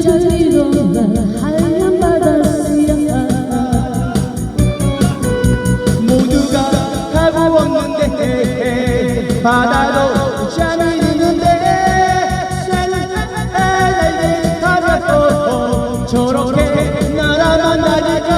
작은 일로만 바다 수야 모두가 가부었는데 바다로 우찬이 있는데 저렇게 나라만 다니까